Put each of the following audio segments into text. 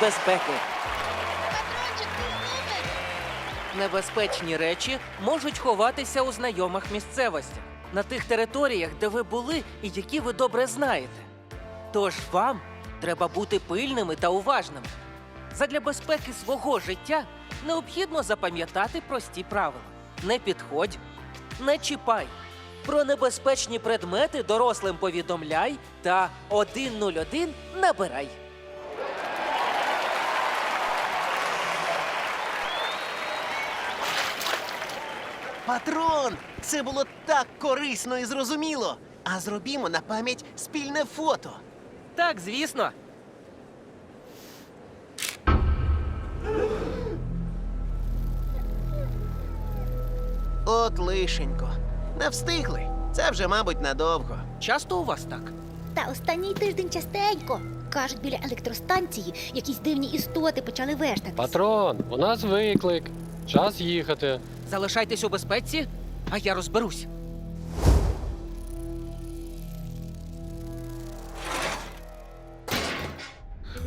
безпеки. Ти супер! Небезпечні речі можуть ховатися у знайомих місцевостях, на тих територіях, де ви були і які ви добре знаєте. Тож вам треба бути пильними та уважними. Задля безпеки свого життя необхідно запам'ятати прості правила: не підходь, не чіпай. Про небезпечні предмети дорослим повідомляй та 101 набирай. Патрон! Це було так корисно і зрозуміло. А зробімо на пам'ять спільне фото. Так, звісно. От лишенько. Не встигли. Це вже, мабуть, надовго. Часто у вас так? Та останній тиждень частенько. Кажуть, біля електростанції якісь дивні істоти почали вештатись. Патрон, у нас виклик. Час їхати. Залишайтесь у безпеці, а я розберусь.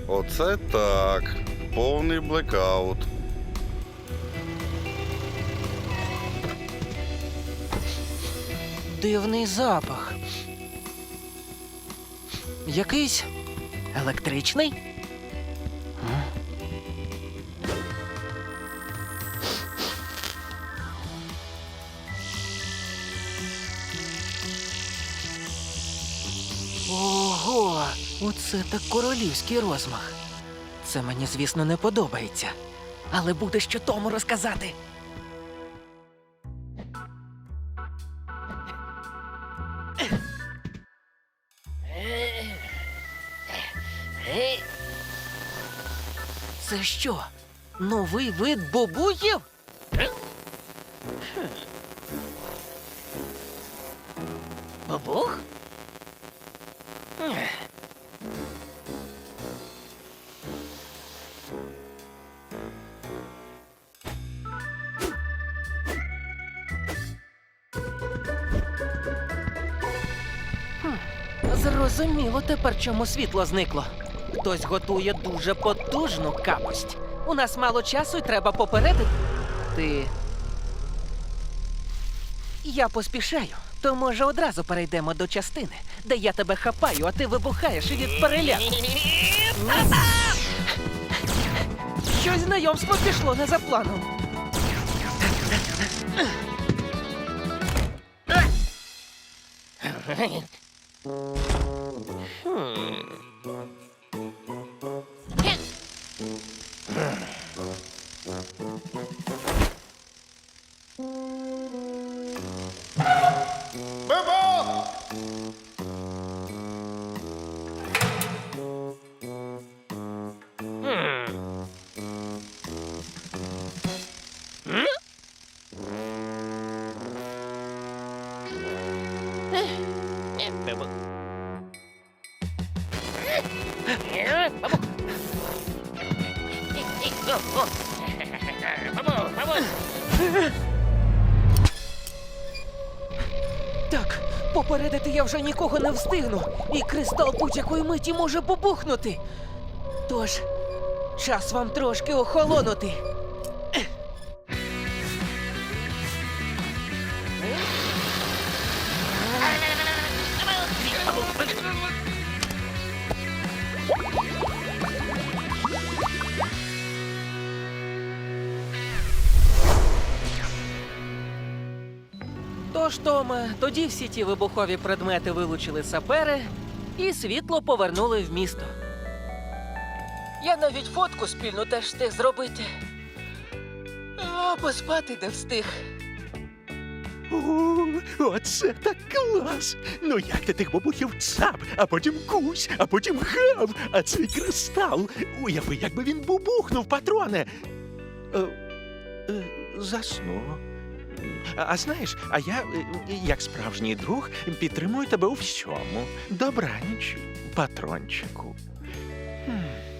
Оце так. Повний блекаут. Дивний запах. Якийсь електричний? Оце так королівський розмах. Це мені, звісно, не подобається. Але буде що тому розказати. Це що? Новий вид бобуїв? Бабух? Зрозуміло тепер, чому світло зникло. Хтось готує дуже потужну капость. У нас мало часу і треба попередити. Ти. Я поспішаю, то може одразу перейдемо до частини, де я тебе хапаю, а ти вибухаєш від переляку. Щось знайомство пішло не за планом. 멤버! Так, попередити я вже нікого не встигну, і кристал будь-якої миті може побухнути. Тож, час вам трошки охолонути. Тож, Томе, тоді всі ті вибухові предмети вилучили сапери і світло повернули в місто. Я навіть фотку спільну теж встиг зробити. А поспати не встиг. О, оце так клас! Ну як ти тих бабухів цап, а потім кусь, а потім гав, а цей кристал. Уяви, якби він бубухнув, патроне. Е, е, засну. А, знаєш, а я, е, як справжній друг, підтримую тебе у всьому. Добраніч, патрончику. Хм.